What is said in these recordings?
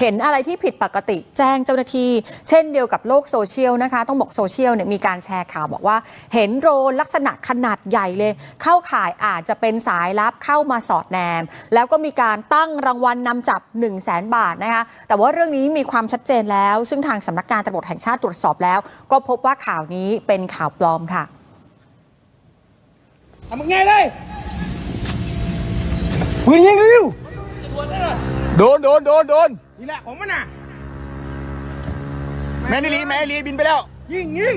เห็นอะไรที่ผิดปกติแจ้งเจ้าหน้าที่ เช่นเดียวกับโลกโซเชียลนะคะ ต้องบอกโซเชียลเนี่ยมีการแชร์ข่าวบอกว่า เห็นโดรนลักษณะขนาดใหญ่เลย เข้าข่ายอาจจะเป็นสายลับเข้ามาสอดแนม แล้วก็มีการตั้งรางวัลนนำจับ 1 0 0 0 0แบาทนะคะแต่ว่าเรื่องนี้มีความชัดเจนแล้ว ซึ่งทางสำนักงานตำรวจแห่งชาติตรวจสอบแล้ว ก็พบว่าข่าวนี้เป็นข่าวปลอมค่ะทำมึงไงเลยปืนยิงเร็วโดนโดนโดนโดนนี่แหละของมันน่ะ แม่นิลีแม่นิลีบินไปแล้ว ยิงยิง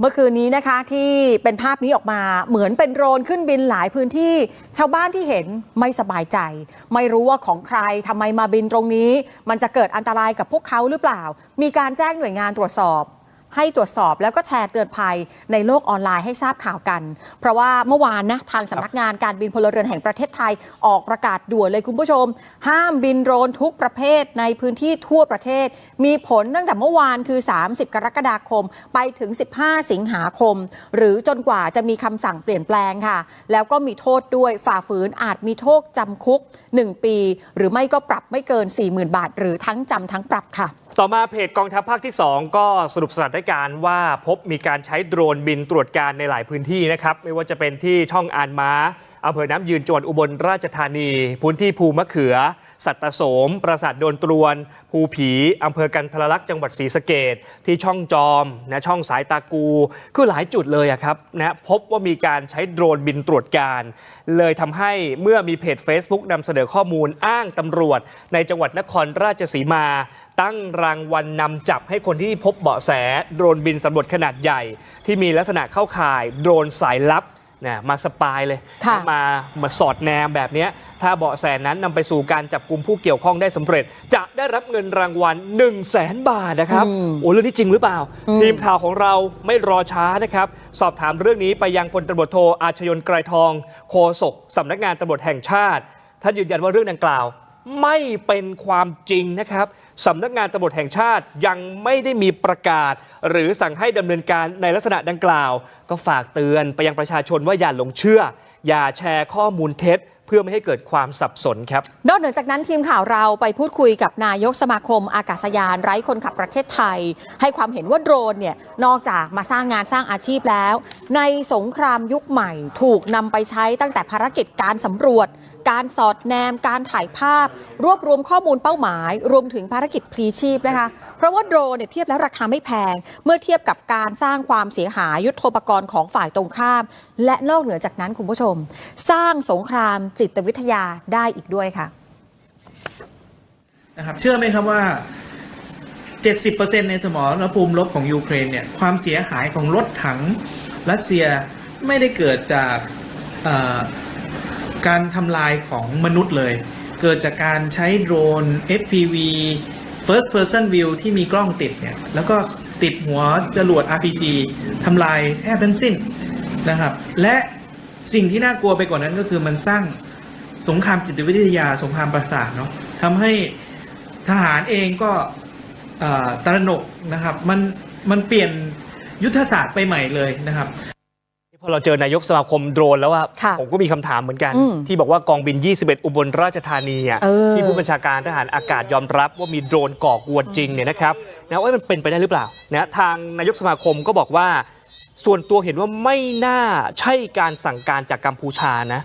เมื่อคืนนี้นะคะที่เป็นภาพนี้ออกมาเหมือนเป็นโดรนขึ้นบินหลายพื้นที่ ชาวบ้านที่เห็นไม่สบายใจ ไม่รู้ว่าของใครทำไมมาบินตรงนี้ มันจะเกิดอันตรายกับพวกเขาหรือเปล่า มีการแจ้งหน่วยงานตรวจสอบ ให้ตรวจสอบแล้วก็แชร์เตือนภัยในโลกออนไลน์ให้ทราบข่าวกัน เพราะว่าเมื่อวานนะทางสำนักงานการบินพลเรือนแห่งประเทศไทยออกประกาศด่วนเลยคุณผู้ชม ห้ามบินโดรนทุกประเภทในพื้นที่ทั่วประเทศ มีผลตั้งแต่เมื่อวานคือ 30 กรกฎาคม ไปถึง 15 สิงหาคม หรือจนกว่าจะมีคำสั่งเปลี่ยนแปลงค่ะ แล้วก็มีโทษด้วยฝ่าฝืนอาจมีโทษจำคุก 1 ปี หรือไม่ก็ปรับไม่เกิน 40,000 บาท หรือทั้งจำทั้งปรับค่ะ ต่อมาเพจกองทัพภาคที่ 2 ก็สรุปสถานการณ์ว่าพบมีการใช้โดรนบินตรวจการในหลายพื้นที่นะครับ ไม่ว่าจะเป็นที่ช่องอานม้าอำเภอน้ำยืนจังหวัดอุบลราชธานี พื้นที่ภูมะเขือ สัตตโสม ปราสาทโดนตรวน ภูผีอำเภอกันทรลักษณ์จังหวัดศรีสะเกดที่ช่องจอมนะช่องสายตากู คือหลายจุดเลยอะครับนะพบว่ามีการใช้โดรนบินตรวจการ เลยทำให้เมื่อมีเพจ Facebook นำเสนอข้อมูลอ้างตำรวจ ในจังหวัดนครราชสีมา ตั้งรางวัลนำจับให้คนที่พบเบาะแส โดรนบินสำรวจขนาดใหญ่ ที่มีลักษณะเข้าข่ายโดรนสายลับ นะมาสปายเลย ค่ะมามาสอดแนมแบบเนี้ยถ้าเบาะแสนั้นนำไปสู่การจับกลุ่มผู้เกี่ยวข้องได้สำเร็จ จะได้รับเงินรางวัล 1 0 0 0 0แสนบาทนะครับ อืม โอ้เรื่องนี้จริงหรือเปล่าอืมทีมข่าวของเราไม่รอช้านะครับ สอบถามเรื่องนี้ไปยังพลตำรวจโทอาชยนไกรทอง โฆษกสำนักงานตำรวจแห่งชาติท่านยืนยันว่าเรื่องดังกล่าว ไม่เป็นความจริงนะครับ สำนักงานตำรวจแห่งชาติยังไม่ได้มีประกาศ หรือสั่งให้ดำเนินการในลักษณะดังกล่าว ก็ฝากเตือนไปยังประชาชนว่าอย่าหลงเชื่อ อย่าแชร์ข้อมูลเท็จ เพื่อไม่ให้เกิดความสับสนครับ นอกเหนือจากนั้นทีมข่าวเราไปพูดคุยกับนายกสมาคมอากาศยานไร้คนขับประเทศไทย ให้ความเห็นว่าโดรนเนี่ยนอกจากมาสร้างงานสร้างอาชีพแล้ว ในสงครามยุคใหม่ ถูกนำไปใช้ตั้งแต่ภารกิจการสำรวจ การสอดแนม การถ่ายภาพ รวบรวมข้อมูลเป้าหมาย รวมถึงภารกิจพลีชีพนะคะ เพราะว่าโดรนเนี่ยเทียบแล้วราคาไม่แพง เมื่อเทียบกับการสร้างความเสียหายยุทโธปกรณ์ของฝ่ายตรงข้าม และนอกเหนือจากนั้นคุณผู้ชม สร้างสงครามจิตวิทยาได้อีกด้วยค่ะนะครับเชื่อไหมครับว่า 70%ในสมรภูมิรบของยูเครนเนี่ยความเสียหายของรถถังรัสเซียไม่ได้เกิดจากอ การทำลายของมนุษย์เลย เกิดจากการใช้โดรน FPV First Person View ที่มีกล้องติดเนี่ย แล้วก็ติดหัวจรวด RPG ทำลายแทบทั้งสิ้นนะครับ และสิ่งที่น่ากลัวไปกว่านั้นก็คือมันสร้างสงครามจิตวิทยาสงครามประสาทเนาะทำให้ทหารเองก็ตระหนกนะครับ มันมันเปลี่ยนยุทธศาสตร์ไปใหม่เลยนะครับ พอเราเจอนายกสมาคมโดรนแล้วว่าค่ะผมก็มีคำถามเหมือนกันอืมที่บอกว่ากองบิน 21 อุบลราชธานีอะเออที่ผู้บัญชาการทหารอากาศยอมรับว่ามีโดรนก่อกวนจริงเนี่ยนะครับนะว่ามันเป็นไปได้หรือเปล่านะทางนายกสมาคมก็บอกว่า ส่วนตัวเห็นว่าไม่น่าใช่การสั่งการจากกัมพูชานะ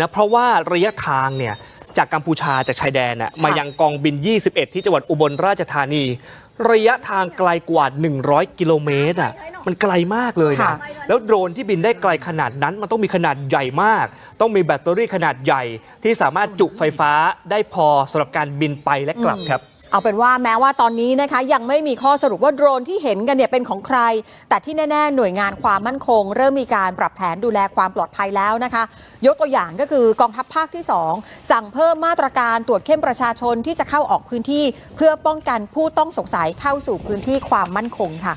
นะเพราะว่าระยะทางเนี่ยจากกัมพูชาจากชายแดนน่ะมายังกองบิน 21 ที่จังหวัดอุบลราชธานี ระยะทางไกลกว่า 100 กิโลเมตรอะมันไกลมากเลยนะค่ะ แล้วโดรนที่บินได้ไกลขนาดนั้น มันต้องมีขนาดใหญ่มาก ต้องมีแบตเตอรี่ขนาดใหญ่ ที่สามารถจุไฟฟ้าได้พอสำหรับการบินไปและกลับครับ เอาเป็นว่าแม้ว่าตอนนี้นะคะยังไม่มีข้อสรุปว่าโดรนที่เห็นกันเนี่ยเป็นของใคร แต่ที่แน่ๆ หน่วยงานความมั่นคง เริ่มมีการปรับแผนดูแลความปลอดภัยแล้วนะคะ ยกตัวอย่างก็คือกองทัพภาคที่ 2 สั่งเพิ่มมาตรการตรวจเข้มประชาชนที่จะเข้าออกพื้นที่ เพื่อป้องกันผู้ต้องสงสัยเข้าสู่พื้นที่ความมั่นคงค่ะ